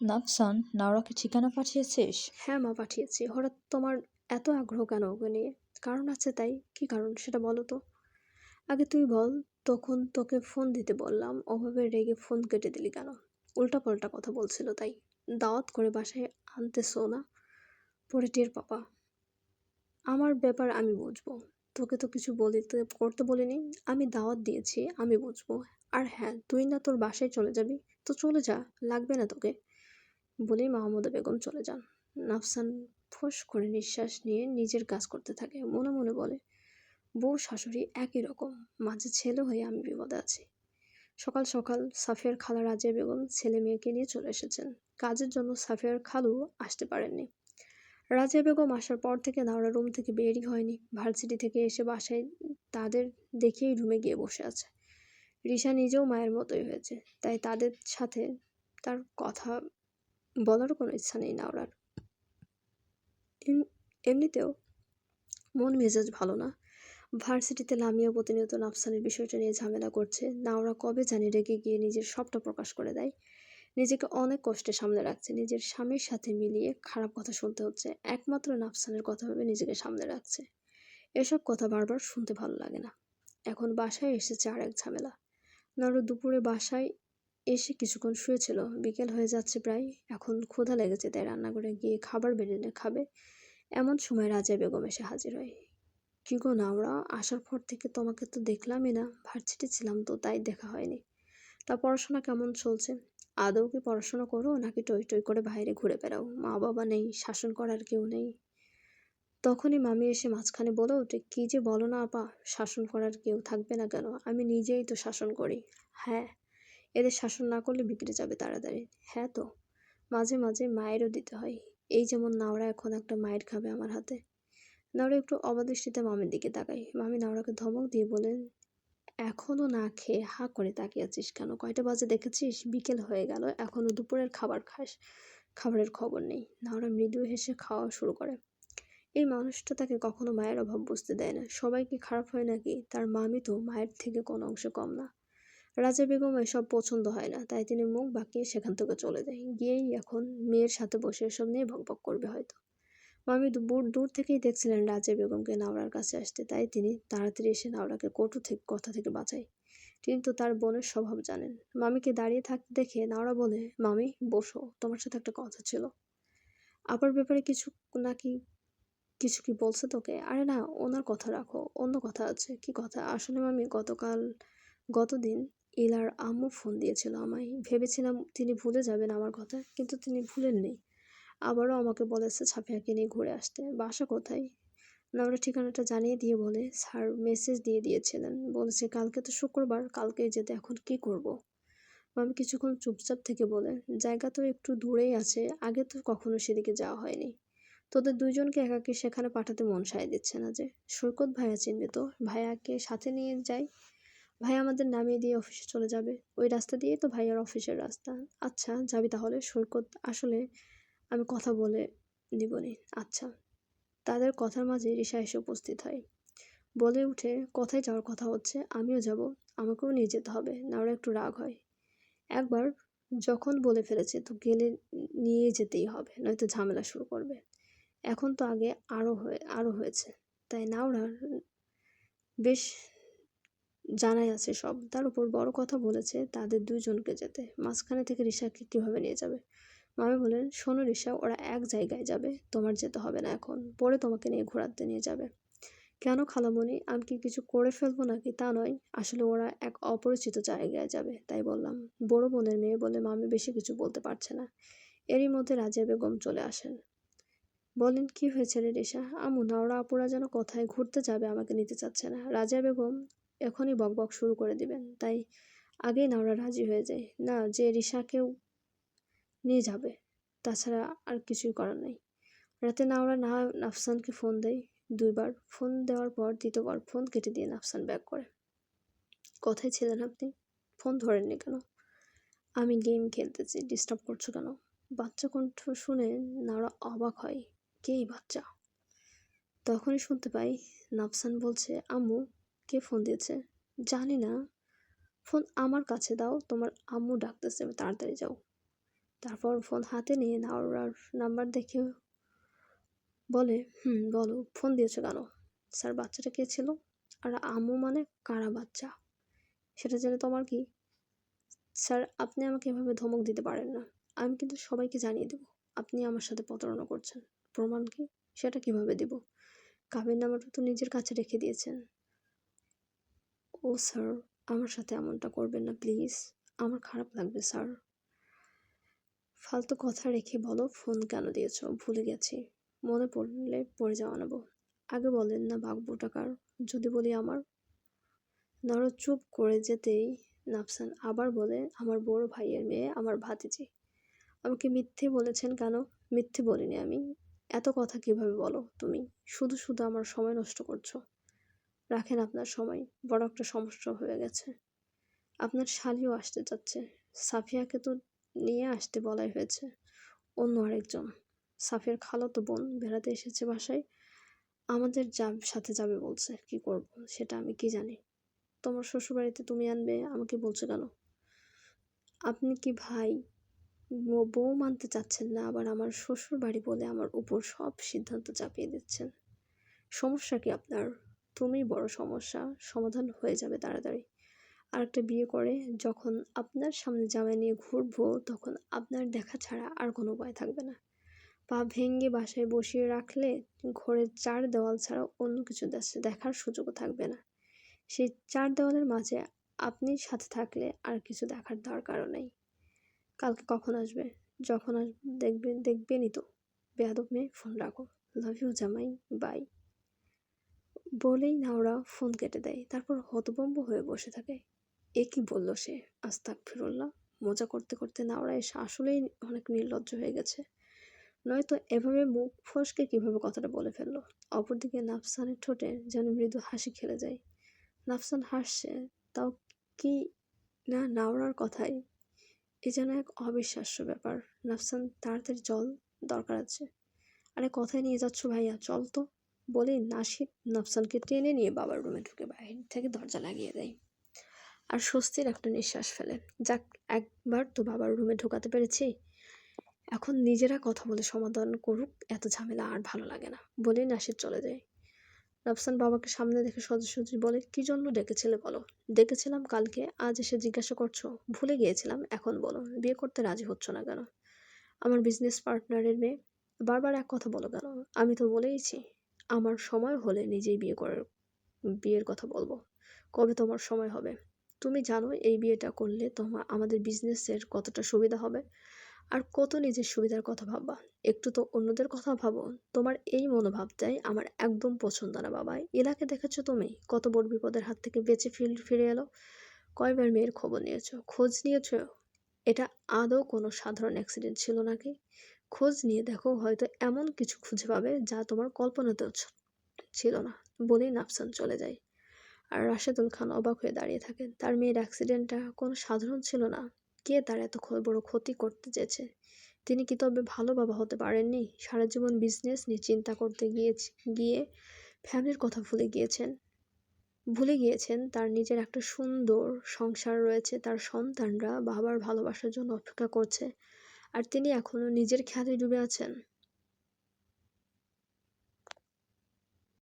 নাফসান, নাওরাকে ঠিকানা পাঠিয়েছিস? হ্যাঁ মা, পাঠিয়েছি। হঠাৎ তোমার এত আগ্রহ কেন ওকে নিয়ে? কারণ আছে তাই। কি কারণ সেটা বলো তো। আগে তুই বল, তখন তোকে ফোন দিতে বললাম। ওভাবে রেগে ফোন কেটে দিলি কেন? উল্টা পাল্টা কথা বলছিল তাই। দাওয়াত করে বাসায় আনতেছো না? পরে টের পাপা আমার ব্যাপার আমি বুঝব। তোকে তো কিছু বলিতে, করতে বলিনি। আমি দাওয়াত দিয়েছি, আমি বুঝব। আর হ্যাঁ তুই না তোর বাসায় চলে যাবি? তো চলে যা, লাগবে না তোকে। বলেই মাহমুদা বেগম চলে যান। নাফসান ফোঁস করে নিঃশ্বাস নিয়ে নিজের কাজ করতে থাকে। মনে মনে বলে, বউ, শাশুড়ি একই রকম। মাঝে ছেলে হয়ে আমি বিপদে আছি। সকাল সকাল সাফিয়ার খালা রাজিয়া বেগম ছেলে মেয়েকে নিয়ে চলে এসেছেন। কাজের জন্য সাফিয়ার খালু আসতে পারেননি। রাজিয়া বেগম আসার পর থেকে নাওরা রুম থেকে বেরই হয়নি। ভার্সিটি থেকে এসে বাসায় তাদের দেখেই রুমে গিয়ে বসে আছে। রিশা নিজেও মায়ের মতোই হয়েছে। তাই তাদের সাথে তার কথা বলারও কোনো ইচ্ছা নেই নাওরার। এম- এমনিতেও মন মেজাজ ভালো না। ভার্সিটিতে লামিয়া প্রতিনিয়ত নাফসানের বিষয়টা নিয়ে ঝামেলা করছে। নাওরা কবে জানি রেগে গিয়ে নিজের সবটা প্রকাশ করে দেয়। নিজেকে অনেক কষ্টে সামলে রাখছে। নিজের স্বামীর সাথে মিলিয়ে খারাপ কথা শুনতে হচ্ছে। একমাত্র নাফসানের কথা ভেবে নিজেকে সামলে রাখছে। এসব কথা বারবার শুনতে ভালো লাগে না। এখন বাসায় এসেছে আর এক ঝামেলা। নাওরা দুপুরে বাসায় এসে কিছুক্ষণ শুয়েছিল। বিকেল হয়ে যাচ্ছে প্রায়। এখন ক্ষুধা লেগেছে, তাই রান্নাঘরে গিয়ে খাবার বেড়ে এনে খাবে। এমন সময় রাজা বেগম এসে হাজির হয়। কি গো নাওরা আসার পর থেকে তোমাকে তো দেখলামই না। ভার্সিটি ছিলাম তো, তাই দেখা হয়নি। তা পড়াশোনা কেমন চলছে? আদৌ কি পড়াশোনা করো, নাকি টই টই করে বাইরে ঘুরে বেড়াও? মা বাবা নেই, শাসন করার কেউ নেই। তখনই মামি এসে মাঝখানে বলে ওঠে কী যে বলো না আপা, শাসন করার কেউ থাকবে না কেন? আমি নিজেই তো শাসন করি। হ্যাঁ এদের শাসন না করলে বিগড়ে যাবে তাড়াতাড়ি। হ্যাঁ তো? মাঝে মাঝে মায়েরও দিতে হয়। এই যেমন নাওরা এখন একটা মায়ের খাবে আমার হাতে। নাওরা একটু অবাদৃষ্টিতে মামির দিকে তাকাই মামি নাওরাকে ধমক দিয়ে বলেন এখনও না খেয়ে হা করে তাকিয়ে আছিস কেন? কয়টা বাজে দেখেছিস? বিকেল হয়ে গেল এখনও দুপুরের খাবার খাস, খাবারের খবর নেই। নাওরা মৃদু হেসে খাওয়া শুরু করে। এই মানুষটা তাকে কখনো মায়ের অভাব বুঝতে দেয় না। সবাই কি খারাপ হয় নাকি? তার মামি তো মায়ের থেকে কোনো অংশে কম না। রাজা বেগম এসব পছন্দ হয় না, তাই তিনি মুখ বাঁকিয়ে সেখান থেকে চলে যায়। গিয়েই এখন মেয়ের সাথে বসে এসব নিয়ে বকবক করবে হয়তো। মামি দূর দূর থেকেই দেখছিলেন রাজা বেগমকে নাওড়ার কাছে আসতে, তাই তিনি তাড়াতাড়ি এসে নাওড়াকে কটু থেকে কথা থেকে বাঁচায়। কিন্তু তার বোনের স্বভাব জানেন। মামিকে দাঁড়িয়ে থাকতে দেখে নাওড়া বলে, মামি, বসো, তোমার সাথে একটা কথা ছিল। আবার ব্যাপারে কিছু নাকি, কিছু কি বলছে তোকে? আরে না, ওনার কথা রাখো, অন্য কথা আছে। কি কথা? আসলে মামি গতকাল, গতদিন ইলার আম্মু ফোন দিয়েছিল আমায়। ভেবেছিলাম তিনি ভুলে যাবেন আমার কথা, কিন্তু তিনি ভুলেননি। আবারও আমাকে বলেছে ছাপিয়াকে নিয়ে ঘুরে আসতে। বাসা কোথায়? নাওরা ঠিকানাটা জানিয়ে দিয়ে বলে, স্যার মেসেজ দিয়ে দিয়েছিলেন। বলেছে কালকে তো শুক্রবার, কালকে যেতে এখন কি করব। আমি কিছুক্ষণ চুপচাপ থেকে বলে, জায়গা তো একটু দূরেই আছে, আগে তো কখনো সেদিকে যাওয়া হয়নি। তোদের দুইজনকে একাকে সেখানে পাঠাতে মন সায় দিচ্ছে না যে। সৈকত ভাইয়া চিনবে তো, ভাইয়াকে সাথে নিয়ে যাই? ভাই আমাদের নামিয়ে দিয়ে অফিসে চলে যাবে। ওই রাস্তা দিয়ে তো ভাইয়ার অফিসের রাস্তা। আচ্ছা যাবি তাহলে? সৈকত আসলে আমি কথা বলে নিবনি। আচ্ছা। তাদের কথার মাঝে রিসা এসে উপস্থিত হয়। বলে উঠে, কথায় যাওয়ার কথা হচ্ছে? আমিও যাব। আমাকেও নিয়ে যেতে হবে নাওরা একটু রাগ হয়। একবার যখন বলে ফেলেছে, তো গেলে নিয়ে যেতেই হবে, নয়তো ঝামেলা শুরু করবে। এখন তো আগে আরও হয়ে আরও হয়েছে। তাই নাওরার বেশ জানাই আছে সব। তার উপর বড় কথা বলেছে তাদের দুজনকে যেতে। মাঝখানে থেকে রিসাকে কীভাবে নিয়ে যাবে? মামি বলেন, শোনো রিসা ওরা এক জায়গায় যাবে। তোমার যেতে হবে না এখন। পরে তোমাকে নিয়ে ঘোরাতে নিয়ে যাবে। কেন খালামণি, আমি কি কিছু করে ফেলব নাকি? তা নয়। আসলে ওরা এক অপরিচিত জায়গায় যাবে, তাই বললাম। বড় বোনের মেয়ে বলে মামি বেশি কিছু বলতে পারছে না। এরই মধ্যে রাজিয়া বেগম চলে আসেন। বলেন, কি হয়েছে রে রিসা আমু, নাওরা আপুরা যেন কোথায় ঘুরতে যাবে আমাকে নিতে চাচ্ছে না। রাজা বেগম এখনই বকবক শুরু করে দিবেন। তাই আগেই নাওরা রাজি হয়ে যায়। না, যে রিসাকেও নিয়ে যাবে, তাছাড়া আর কিছুই করার নেই। রাতে নাওরা না, নাফসানকে ফোন দেয় দুইবার। ফোন দেওয়ার পর দ্বিতীয়বার ফোন কেটে দিয়ে নাফসান ব্যাক করে। কোথায় ছিলেন আপনি? ফোন ধরেননি কেন? আমি গেম খেলতেছি, ডিস্টার্ব করছ কেন? বাচ্চা কণ্ঠ শুনে নাওরা অবাক হয়, কে এই বাচ্চা? তখনই শুনতে পাই, নাফসান বলছে, আম্মু কে ফোন দিয়েছে? জানি না। ফোন আমার কাছে দাও, তোমার আম্মু ডাকতেছে তাড়াতাড়ি যাও। তারপর ফোন হাতে নিয়ে নাওরার নাম্বার দেখে বলে, হুম, বলো ফোন দিয়েছ কেন? স্যার, বাচ্চাটা কে ছিল? আর আম্মু মানে কারা বাচ্চা? সেটা জেনে তোমার কি? স্যার, আপনি আমাকে এভাবে ধমক দিতে পারেন না। আমি কিন্তু সবাইকে জানিয়ে দেব। আপনি আমার সাথে প্রতারণা করছেন। প্রমাণ কি? সেটা কীভাবে দেব? কাবির নাম্বারটা তো নিজের কাছে রেখে দিয়েছেন। ও, স্যার, আমার সাথে এমনটা করবেন না, প্লিজ। আমার খারাপ লাগবে, স্যার। ফালতু কথা রেখে বলো, ফোন কেন দিয়েছ? ভুলে গেছি। মনে পড়লে পড়ে যাওয়া নেব। আগে বলেন না বাঘবো টাকার যদি বলি আমার? নর চুপ করে যেতেই নাফসান আবার বলে, আমার বড় ভাইয়ের মেয়ে, আমার ভাতিজি। আমাকে মিথ্যে বলেছেন কেন? মিথ্যে বলিনি আমি। এত কথা কীভাবে বলো তুমি? শুধু শুধু আমার সময় নষ্ট করছ। রাখেন আপনার সময়। বড় একটা সমস্যা হয়ে গেছে। আপনার শালিও আসতে চাচ্ছে। সাফিয়াকে তো নিয়ে আসতে বলাই হয়েছে। অন্য আরেকজন। সাফিয়ার খালাতো বোন বেড়াতে এসেছে বাসায়। আমাদের যা সাথে যাবে বলছে। কি করব, সেটা আমি কি জানি। তোমার শ্বশুরবাড়িতে তুমি আনবে, আমাকে বলছো কেন? আপনি কি ভাই? বউ মানতে চাচ্ছেন না, আবার আমার শ্বশুর বাড়ি বলে আমার উপর সব সিদ্ধান্ত চাপিয়ে দিচ্ছেন। সমস্যা কি আপনার? তুমি বড় সমস্যা সমাধান হয়ে যাবে তাড়াতাড়ি। আর একটা বিয়ে করে যখন আপনার সামনে জামাই নিয়ে ঘুরবো, তখন আপনার দেখা ছাড়া আর কোনো উপায় থাকবে না। পা ভেঙে বাসায় বসিয়ে রাখলে ঘরের চার দেওয়াল ছাড়া অন্য কিছু দেখার সুযোগও থাকবে না। সেই চার দেওয়ালের মাঝে আপনি সাথে থাকলে আর কিছু দেখার দরকারও নেই। কালকে কখন আসবে? যখন আসবে দেখবেন দেখবেনই তো। বেয়াদব মেয়ে, ফোন রাখো। লাভ ইউ জামাই। বাই বলেই নাওরা ফোন কেটে দেয়। তারপর হতভম্ব হয়ে বসে থাকে। এ কি বলল সে? আস্তাক ফিরুল্লাহ মজা করতে করতে নাওরা এসে আসলেই অনেক নির্লজ্জ হয়ে গেছে। নয়তো এভাবে মুখ ফসকে কীভাবে কথাটা বলে ফেলল? অপরদিকে নাফসানের ঠোঁটে যেন মৃদু হাসি খেলে যায়। নাফসান হাসছে, তাও কি না নাওড়ার কথাই? এ যেন এক অবিশ্বাস্য ব্যাপার। নাফসান তাড়াতাড়ি জল দরকার আছে। আরে কথায় নিয়ে যাচ্ছ ভাইয়া, চল তো। বলে নাসিক নাফসানকে টেনে নিয়ে বাবার রুমে ঢুকে বাহির থেকে দরজা লাগিয়ে দেয়। আর স্বস্তির একটা নিঃশ্বাস ফেলে। যাক, একবার তো বাবার রুমে ঢোকাতে পেরেছি। এখন নিজেরা কথা বলে সমাধান করুক, এত ঝামেলা আর ভালো লাগে না, বলেই নাসির চলে যায়। রাফসান বাবাকে সামনে দেখে সোজাসুজি বলে, কি জন্য ডেকেছিলে বলো? ডেকেছিলাম কালকে, আজ এসে জিজ্ঞাসা করছ? ভুলে গিয়েছিলাম, এখন বলো। বিয়ে করতে রাজি হচ্ছ না কেন? আমার বিজনেস পার্টনারের মেয়ে, বারবার এক কথা বলো কেন? আমি তো বলেইছি আমার সময় হলে নিজেই বিয়ে করার, বিয়ের কথা বলব। কবে তোমার সময় হবে? তুমি জানো এই বিয়েটা করলে তোমার আমাদের বিজনেসের কতটা সুবিধা হবে। আর কত নিজের সুবিধার কথা ভাববা? একটু তো অন্যদের কথা ভাবো। তোমার এই মনোভাবটাই আমার একদম পছন্দ না বাবা। এলাকে দেখেছ তুমি? কত বড় বিপদের হাত থেকে বেঁচে ফির ফিরে এলো? কয়বার মেয়ের খবর নিয়েছো? খোঁজ নিয়েছো? এটা আদৌ কোনো সাধারণ অ্যাক্সিডেন্ট ছিল নাকি? খোঁজ নিয়ে দেখো হয়তো এমন কিছু খুঁজে পাবে যা তোমার কল্পনাতেও ছিল না। বলেই নাফসান চলে যায়। আর রাশেদুল খান অবাক হয়ে দাঁড়িয়ে থাকেন তার মেয়ের অ্যাক্সিডেন্টটা কোনো সাধারণ ছিল না। কে তার এত বড় ক্ষতি করতে চেয়েছে? তিনি কি তবে ভালো বাবা হতে পারেননি? সারা জীবন বিজনেস নিয়ে চিন্তা করতে গিয়ে গিয়ে ফ্যামিলির কথা ভুলে গিয়েছেন? ভুলে গিয়েছেন তার নিজের একটা সুন্দর সংসার রয়েছে। তার সন্তানরা বাবার ভালোবাসার জন্য অপেক্ষা করছে। আর তিনি এখনও নিজের খেয়ালে ডুবে আছেন।